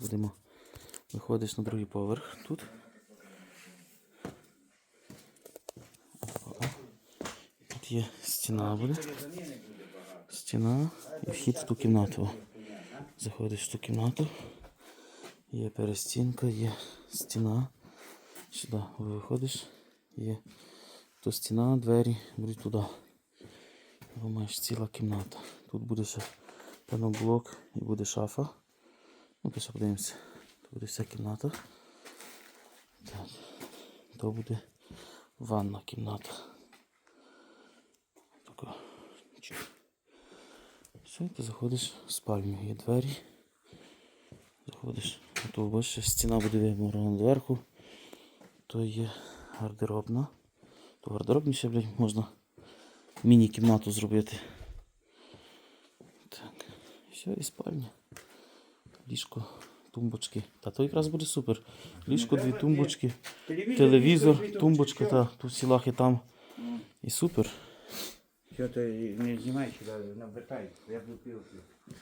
Будемо. Виходиш на другий поверх тут. Тут є стіна буде. Стіна і вхід в ту кімнату. Заходиш в ту кімнату. Є перестінка, є стіна. Сюди виходиш. Є то стіна, двері будуть туди. Його маєш ціла кімната. Тут буде ще пеноблок і буде шафа. Ну, то подивимося. Тут буде вся кімната. Так. То буде ванна кімната. Чик. Все, ти заходиш в спальню. Є двері. Заходиш. То бачиш, стіна буде вимурована зверху. То є гардеробна. То гардеробні ще, блядь, можна міні-кімнату зробити. Так. Все, і спальня. Ліжко, тумбочки. Та то якраз буде супер. Ліжко, дві тумбочки, телевізор, тумбочка, та, тут всі лахи там. І супер. Що ти не знімаєш, навертай, я буду пив.